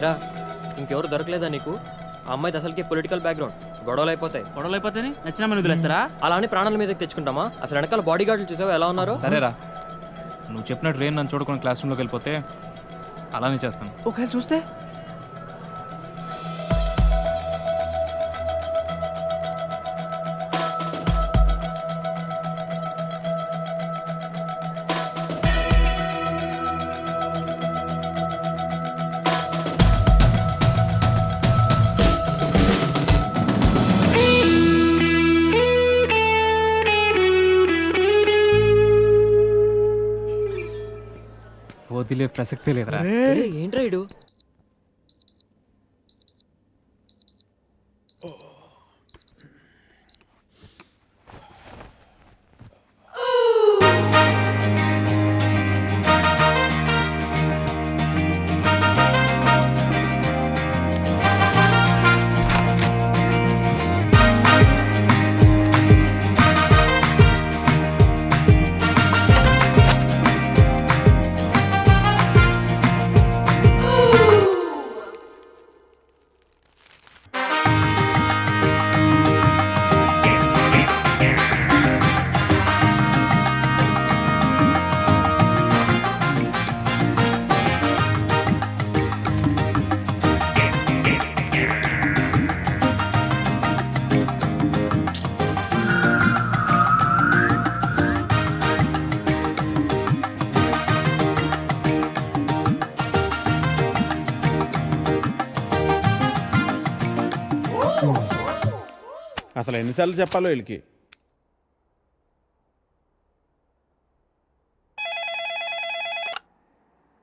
ఎరా ఇంకెవరు దొరకలేదా నీకు? ఆ అమ్మాయి అసలుకి పొలిటికల్ బ్యాక్గ్రౌండ్ గొడవలు అయిపోతాయి. గొడవలు అయిపోతాయి నచ్చిన మనం వదిలేస్తారా? అలా అని ప్రాణాల మీదకి తెచ్చుకుంటామా? అసలు వెనకాల బాడీ గార్డులు చూసావా? ఎలా ఉన్నారు? సరేరా. నువ్వు చెప్పినట్టు రేన్ నన్ను చూడకుండా క్లాస్ రూమ్లోకి వెళ్ళిపోతే అలానే చేస్తాను. ఒకవేళ చూస్తే? వదిలే ప్రసక్తే లేదురా. ఏయ్, అసలు ఎన్నిసార్లు చెప్పాలో వీళ్ళకి?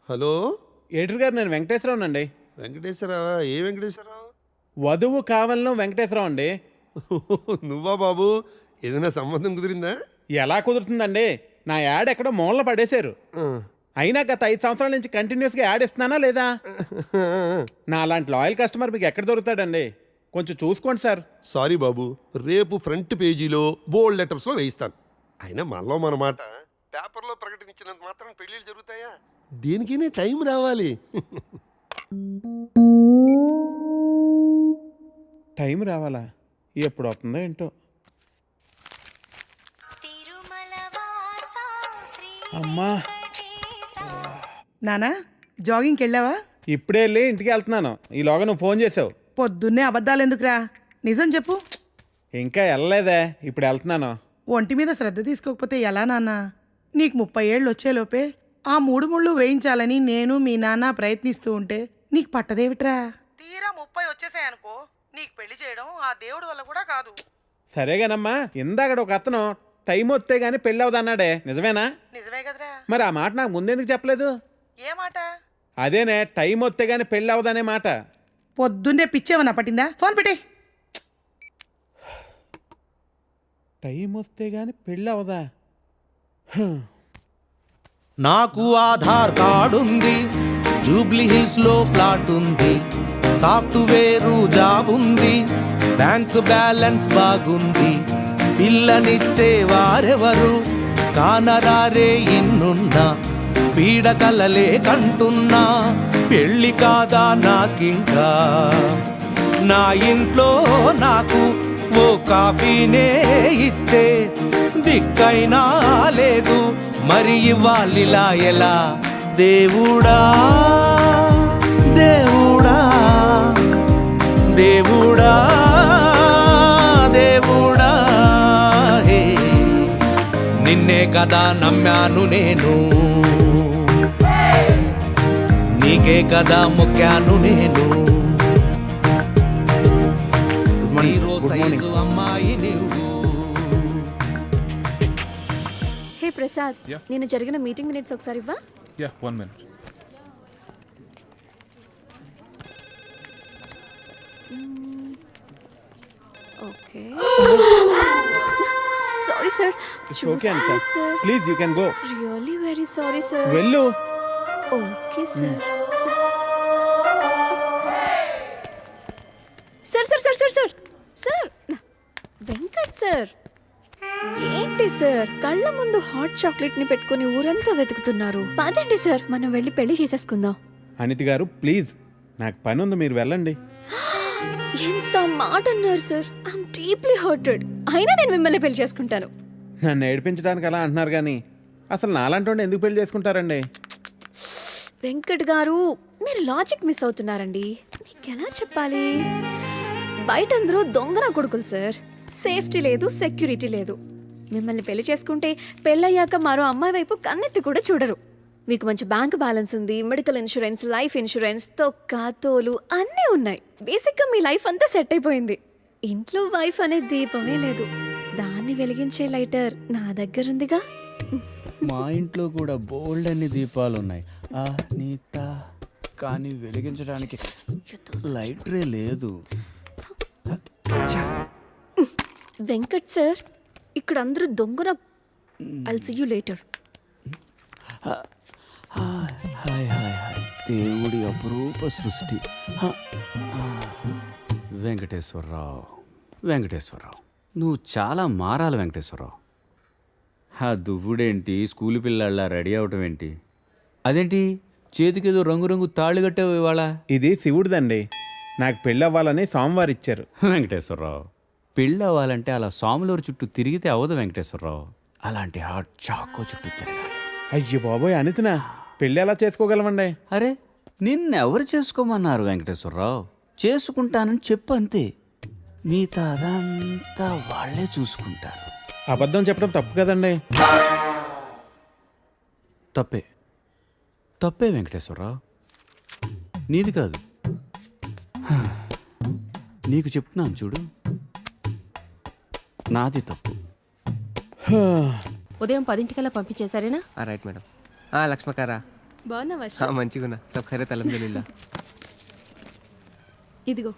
హలో? ఎడిటర్ గారు నేను వెంకటేశ్వరరావు అండి. వెంకటేశ్వరరావా? ఏ వెంకటేశ్వరరావు? వధువు కావాలను వెంకటేశ్వరరావు అండి. నువ్వా బాబు? ఏదైనా సంబంధం కుదిరిందా? ఎలా కుదురుతుందండి? నా యాడ్ ఎక్కడో మూలన పడేశారు. అయినా గత ఐదు సంవత్సరాల నుంచి కంటిన్యూస్గా యాడ్ ఇస్తున్నానా లేదా? నా అలాంటి లాయల్ కస్టమర్ మీకు ఎక్కడ దొరుకుతాడండి? కొంచెం చూసుకోండి సార్. సారీ బాబు రేపు ఫ్రంట్ పేజీలో బోల్డ్ లెటర్స్లో వేయిస్తాను. అయినా మనలో మన మాట. పేపర్లో ప్రకటించినంత మాత్రం పెళ్ళిళ్ళు జరుగుతాయా? దేనికైనా టైం రావాలి. టైం రావాలా? ఎప్పుడు వస్తుందో ఏంటో. అమ్మా. నానా జాగింగ్కి వెళ్ళావా? ఇప్పుడే వెళ్ళి ఇంటికి వెళ్తున్నాను. ఈలోగా నువ్వు ఫోన్ చేసావు. పొద్దున్నే అబద్ధాలు ఎందుకురా నిజం చెప్పు. ఇంకా వెళ్ళలేదే ఇప్పుడు వెళ్తున్నాను. ఒంటి మీద శ్రద్ధ తీసుకోకపోతే ఎలా నాన్న? నీకు ముప్పై ఏళ్ళు వచ్చేలోపే ఆ మూడు ముళ్ళు వేయించాలని నేను మీ నాన్న ప్రయత్నిస్తూ ఉంటే నీకు పట్టదేవిట్రా? తీరా ముప్పై వచ్చేసాయనుకో నీకు పెళ్ళి చేయడం ఆ దేవుడి వల్ల కూడా కాదు. సరేగానమ్మా ఇందాకడ ఒక అతను టైం వస్తే గానీ పెళ్ళి అవదన్నాడే నిజమేనా? నిజమే కదరా. మరి ఆ మాట నాకు ముందెందుకు చెప్పలేదు? ఏ మాట? అదేనే టైం వస్తే గానీ పెళ్ళి అవదనే మాట. పొద్దున్నే పిచ్చేమన్నా పట్టిందా? ఫోన్ పెట్టే టైం వస్తే గానీ పెళ్ళి అవదా? నాకు ఆధార్ కార్డ్ ఉంది జూబ్లీ హిల్స్లో ఫ్లాట్ ఉంది సాఫ్ట్వేర్ జాబ్ ఉంది బ్యాంక్ బ్యాలెన్స్ బాగుంది పిల్లనిచ్చే వారెవరు? కానరారే ఎన్నున్నా పీడకలలే కంటున్నా పెళ్ళి కాదా నాకింకా? నా ఇంట్లో నాకు ఓ కాఫీనే ఇచ్చే దిక్కైనా లేదు. మరి ఇవ్వాలిలా ఎలా? దేవుడా దేవుడా దేవుడా దేవుడా హే. నిన్నే కదా నమ్మాను నేను. నీకే కదా మొక్కాను నేను. హే ప్రసాద్ Yeah. నేను జరిగిన మీటింగ్ మినిట్స్ ఒకసారి ఇవ్వా? Yeah one minute okay sorry sir it's okay అంట sir please you can go really very sorry sir వెళ్ళు. Okay sir sir sir sir sir sir. Sir Venkat sir. ఏంటి సార్? కళ్ళ ముందు hot చాక్లెట్ని పెట్టుకుని ఊరంతా వెతుకుతున్నారు. పదండి సార్ మనం వెళ్ళి పెళ్ళి చేసేసుకుందాం. అనితి గారు ప్లీజ్. నాకు పని ఉంది మీరు వెళ్ళండి. ఎంత మాట అన్నారు సార్. ఐఎమ్ డీప్లీ హర్టెడ్ అయినా నేను మిమ్మల్ని పెళ్ళి చేసుకుంటాను. నన్ను ఏడిపించడానికి అలా అంటున్నారు కానీ అసలు నాలాంటి ఎందుకు పెళ్ళి చేసుకుంటారండి? వెంకట్ గారు మీరు లాజిక్ మిస్ అవుతున్నారండి. మీకు ఎలా చెప్పాలి? బయట అందరూ దొంగన కొడుకులు సార్. సేఫ్టీ లేదు సెక్యూరిటీ లేదు. మిమ్మల్ని పెళ్ళి చేసుకుంటే పెళ్ళయ్యాక మరో అమ్మాయి వైపు కన్నెత్తి కూడా చూడరు. మీకు మంచి బ్యాంక్ బ్యాలెన్స్ ఉంది మెడికల్ ఇన్సూరెన్స్ లైఫ్ ఇన్సూరెన్స్ తొక్క తోలు అన్నీ ఉన్నాయి. బేసిక్గా మీ లైఫ్ అంతా సెట్ అయిపోయింది. ఇంట్లో వైఫ్ అనే దీపమే లేదు. దాన్ని వెలిగించే లైటర్ నా దగ్గరుందిగా. మా ఇంట్లో కూడా బోల్డ్ అన్ని దీపాలు ఉన్నాయి ఆ నీత కానీ వెలిగించడానికి లైటరే లేదు. వెంకట్ సార్ ఇక్కడ అందరూ దొంగన I'll see you later hi hi hi. దేవుడి అపురూప సృష్టి. వెంకటేశ్వరరావు వెంకటేశ్వరరావు. నువ్వు చాలా మారాలి వెంకటేశ్వరరావు. ఆ దువ్వుడేంటి? స్కూల్ పిల్లల్లా రెడీ అవటం ఏంటి? అదేంటి? చేతికేదో రంగురంగు తాళ్ళు కట్టావు ఇవాళ? ఇది శివుడిదండి. నాకు పెళ్ళి అవ్వాలని సోమవారం ఇచ్చారు వెంకటేశ్వరరావు పెళ్ళి అవ్వాలంటే అలా సాములూరు చుట్టూ తిరిగితే అవ్వదు వెంకటేశ్వరరావు. అలాంటి హాట్ చాకో చుట్టూ తిరగాలి. అయ్యో బాబోయ్ అనితనా పెళ్ళి ఎలా చేసుకోగలమండి? అరే నిన్నెవరు చేసుకోమన్నారు వెంకటేశ్వరరావు? చేసుకుంటానని చెప్పు అంతే. మిగతా అదంతా వాళ్ళే చూసుకుంటారు. అబద్ధం చెప్పడం తప్పు కదండి? తప్పే. తప్పే వెంకటేశ్వరరావు. నీది కాదు. నీకు చెప్తున్నాను చూడు. నాది తప్పు. ఉదయం పదింటికల్లా పంపించేశారేనా? Right madam. లక్ష్మకారా. బాగున్నావా మంచిగున్నా. సబ్ ఖైరత్ అల్హమ్దులిల్లా ఇదిగో.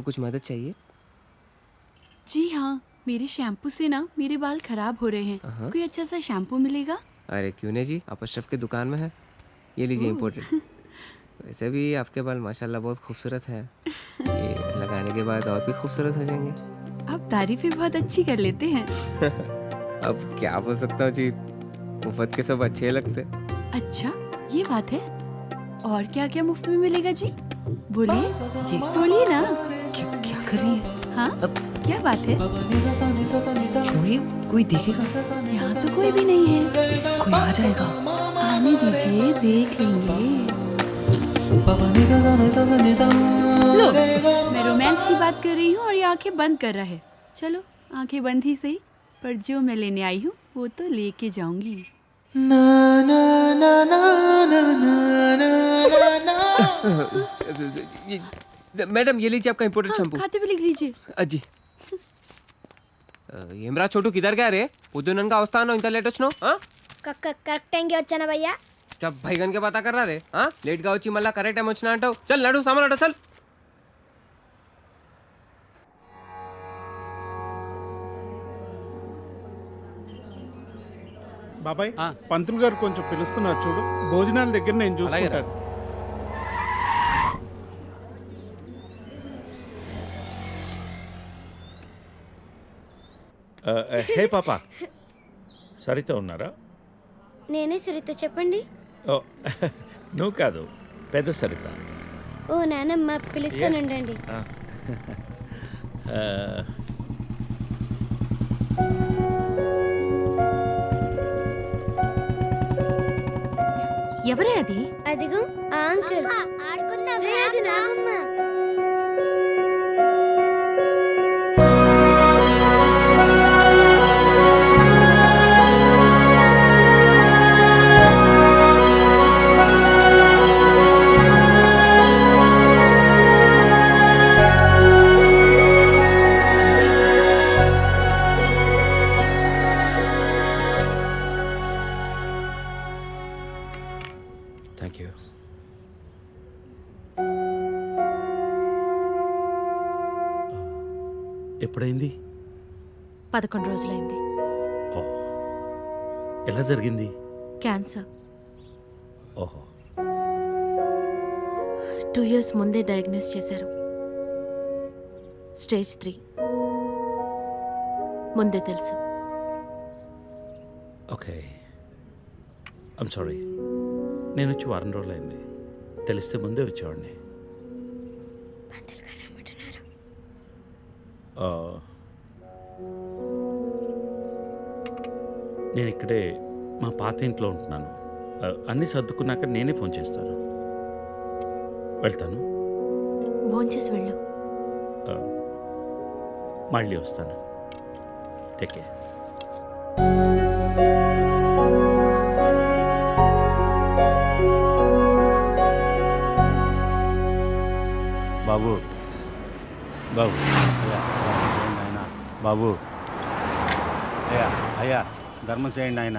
आपको कुछ मदद चाहिए? जी हाँ मेरे शैम्पू से ना मेरे बाल खराब हो रहे हैं। कोई अच्छा सा शैम्पू मिलेगा? अरे क्यों नहीं जी? आप अशरफ की दुकान में है। ये लीजिए इम्पोर्टेड। वैसे भी आपके बाल माशाल्लाह बहुत खूबसूरत है। ये लगाने के बाद और भी खूबसूरत हो जाएँगे। आप तारीफें बहुत अच्छी कर लेते हैं। अब क्या बोल सकता हूँ जी? मुफ़्त के सब अच्छे लगते। अच्छा ये बात है। और क्या क्या मुफ़्त में मिलेगा जी? बोलिए। बोलिए ना। क्या क्या कर रही है? हाँ? क्या बात है? छोड़िए कोई देखेगा? यहाँ तो कोई भी नहीं है। कोई आ जाएगा। आने दीजिए देख लेंगे। लो मैं रोमांस की बात कर रही हूँ और ये आँखें बंद कर रहा है। चलो आँखें बंद ही सही पर जो मैं लेने आई हूँ वो तो लेके जाऊँगी। మేడం ये लीजिए आपका इम्पोर्टेड हाँ, शैम्पू खाते भी लिख लीजिए అజ్జి ఏమ్రా చోటు కిదర్ గా రే పొద్దుననగా వస్తాను ఇంత లేట్ వచ్చినావు ఆ? కరెక్ట్ టైంకి వచ్చానా భయ్యా क्या भैगन के पता कर रहा रे हाँ लेट గా వచ్చి మళ్ళా కరెక్ట్ టైం వచ్చినా అంటావు చల్ నడు సామాన్ అటో చల్ బాబాయ్ పంతులు గారు కొంచెం పిలుస్తున్నారు చూడు. భోజనాల దగ్గర నేను చూసుకుంటాను. హే పాప. సరిత ఉన్నారా? నేనే సరిత చెప్పండి. ఓ నువ్వు కాదు పెద్ద సరిత. ఓ నానమ్మ పిలుస్తానండి ఆ, ఎవరే అది? అదిగో ఆ అంకుల్. ఆడుకుందాం యూ ఎప్పుడైంది? పదకొండు రోజులైంది. ఓ ఎలా జరిగింది? క్యాన్సర్. ఓహో. టూ ఇయర్స్ ముందే డయాగ్నోస్ చేశారు. Stage three. ముందే తెలుసు. ఓకే. ఐమ్ సారీ నేను వచ్చి వారం రోజులైంది. తెలిస్తే ముందే వచ్చేవాడిని. నేను ఇక్కడే మా పాత ఇంట్లో ఉంటున్నాను. అన్నీ సర్దుకున్నాక నేనే ఫోన్ చేస్తాను. వెళ్తాను? భోంచేసి వెళ్ళు. మళ్ళీ వస్తాను. Take care. బాబు. బాబు. అయ్యా ధర్మం బాబు. అయ్యా అయ్యా ధర్మం చేయండి ఆయన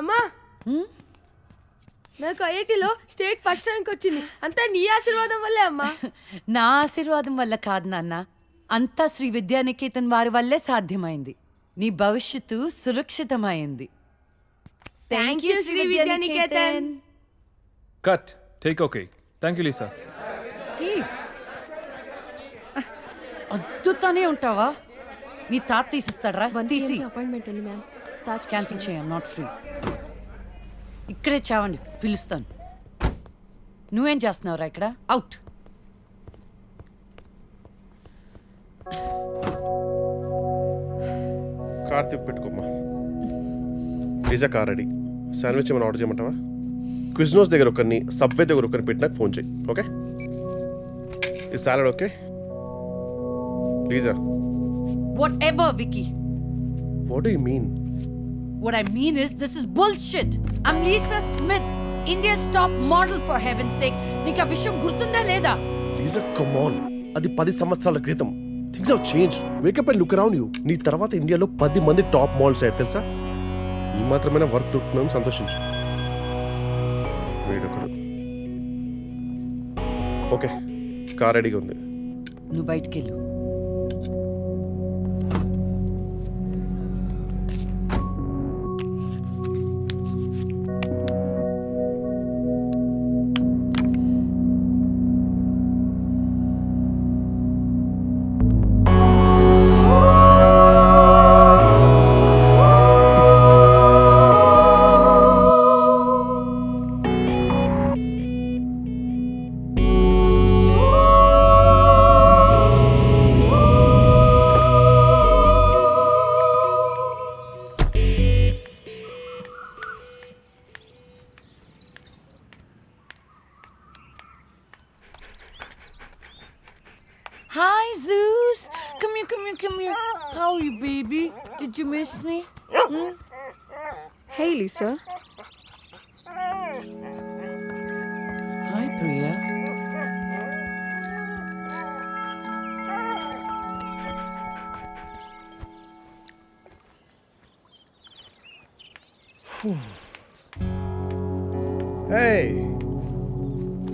అమ్మా నాకు ఐఐటిలో స్టేట్ ఫస్ట్ ర్యాంక్ వచ్చింది. అంతా నీ ఆశీర్వాదం వల్లే అమ్మా. నా ఆశీర్వాదం వల్ల కాదు నాన్న. అంతా శ్రీ విద్యానికేతన్ వారి వల్లే సాధ్యమైంది. నీ భవిష్యత్తు సురక్షితమైంది. Thank you Sri Vidyanikethan. Cut take okay thank you Lisa అద్దుతానే ఉంటావా? నీ తాత తీసిస్తాడరా. తీసి. అపాయింట్మెంట్ ఉంది మ్యామ్ తాజ్ క్యాన్సిల్ చేయం నాట్ ఫ్రీ ఇక్కడే చావండి పిలుస్తాను. నువ్వేం చేస్తున్నావురా ఇక్కడ? అవుట్ కార్ తిప్పి పెట్టుకోమ్మా. Pizza car ready. శాండ్విచ్ ఏమైనా ఆర్డర్ చేయమంటావా? క్విజ్నోస్ దగ్గర ఒకరిని సబ్వే దగ్గర ఒకరిని పెట్టి నాకు ఫోన్ చేయి ఓకే? ఈ salad okay? Pizza whatever Vicky what you mean What I mean is, this is bullshit. I'm Lisa Smith, India's top model for heaven's sake. నీకు ఆ విషయం గుర్తుందా లేదా? లీజా కమ్ ఆన్ అది పది సంవత్సరాల క్రితం. Things have change wake up and look around you నీ తర్వాత ఇండియాలో పది మంది టాప్ మాల్స్ అయ్యారు తెలుసా? ఈ మాత్రమైన వర్క్ దొరుకుతున్నాం సంతోషించు. వీడొకడు. ఓకే కార్ రెడీగా ఉంది. నువ్వు బయటికి వెళ్ళు. Hi, Zeus. Come here, come here, come here. How are you, baby? Did you miss me? Hey, Lisa. Hi, Priya. Hey,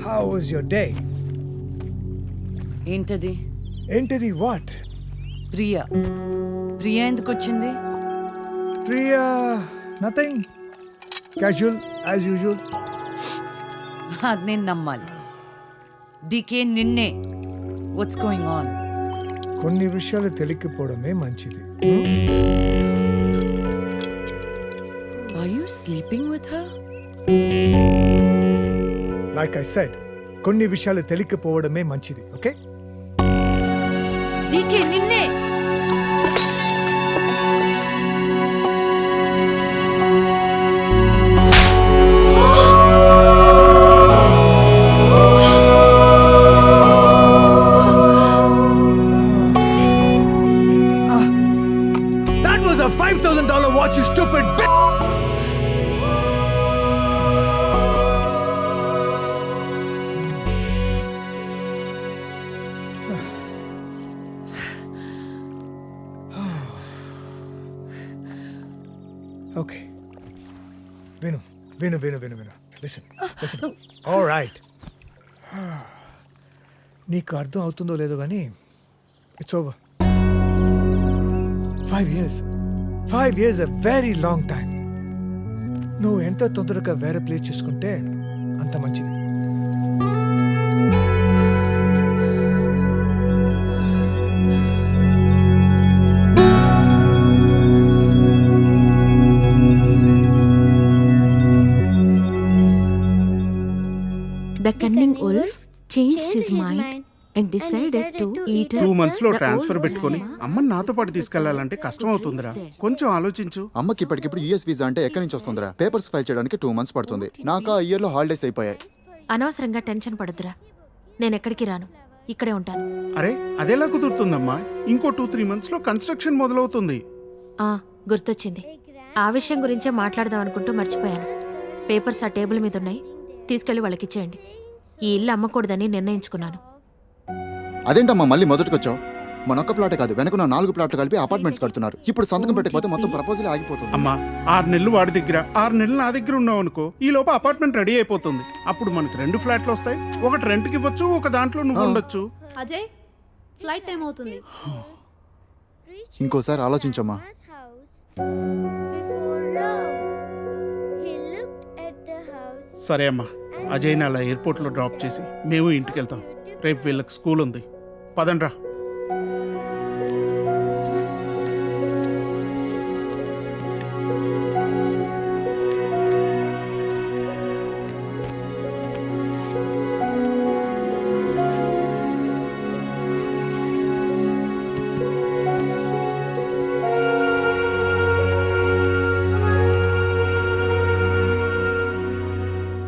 how was your day? ఏంటది Entity what? ప్రియా. ప్రియా ఎందుకు వచ్చింది Priya, nothing. Casual as usual. అది నేను నమ్మాలి. Decay నిన్నే what's going on కొన్ని విషయాలు తెలియకపోవడమే మంచిది. Are you sleeping with her like I said కొన్ని విషయాలు తెలియకపోవడమే మంచిది ఓకే డీకే నిన్నే నీకు అర్థం అవుతుందో లేదో కానీ it's over five years five years a very long time నువ్వు ఎంత తొందరగా వేరే ప్లేస్ చూసుకుంటే అంత మంచిది. The cunning wolf changed his mind. And decided to eat two మంత్స్లో ట్రాన్స్ఫర్ పెట్టుకొని అమ్మని నాతో పాటు తీసుకెళ్ళాలంటే కష్టం అవుతుందిరా కొంచెం ఆలోచించు. అమ్మకి ఇప్పటికిప్పుడు యూఎస్ వీసా అంటే ఎక్కడి నుంచి వస్తుందిరా? పేపర్స్ ఫైల్ చేయడానికి టూ మంత్స్ పడుతుంది. నాకు ఆ ఇయర్లో హాలిడేస్ అయిపోయాయి. అనవసరంగా టెన్షన్ పడొద్దురా. నేను ఎక్కడికి రాను. ఇక్కడే ఉంటాను. అరే అదెలా కుదురుతుందమ్మా? ఇంకో టూ త్రీ మంత్స్లో కన్స్ట్రక్షన్ మొదలవుతుంది. ఆ గుర్తొచ్చింది. ఆ విషయం గురించే మాట్లాడదాం అనుకుంటూ మర్చిపోయాను. పేపర్స్ ఆ టేబుల్ మీద ఉన్నాయి తీసుకెళ్ళి వాళ్ళకిచ్చేయండి. ఈ ఇల్లు అమ్మకూడదని నిర్ణయించుకున్నాను. అదేంటమ్మా మళ్ళీ మొదటికొచ్చావు? మన ఒక్క ప్లాట్ కాదు వెనక నాలుగు ప్లాట్లు కలిపి అపార్ట్మెంట్స్ కడుతున్నారు. ఇప్పుడు సంతకం పెట్టకపోతే మొత్తం ప్రపోజల్ ఆగిపోతుంది. అమ్మా ఆరు నెలలు వాడి దగ్గర ఆరు నెలలు నా దగ్గర ఉన్నావు అనుకో ఈ లోపు అపార్ట్మెంట్ రెడీ అయిపోతుంది. అప్పుడు మనకి రెండు ఫ్లాట్లు వస్తాయి ఒకటి రెంట్కి ఇవ్వచ్చు ఒక దాంట్లో నువ్వు ఉండొచ్చు. అజయ్ ఫ్లైట్ టైం అవుతుంది. ఇంకోసారి ఆలోచించమ్మా. సరే అమ్మా అజయ్ని అలా ఎయిర్పోర్ట్లో డ్రాప్ చేసి మేము ఇంటికి వెళ్తాం రేపు వీళ్ళకి స్కూల్ ఉంది. పదండ్రా.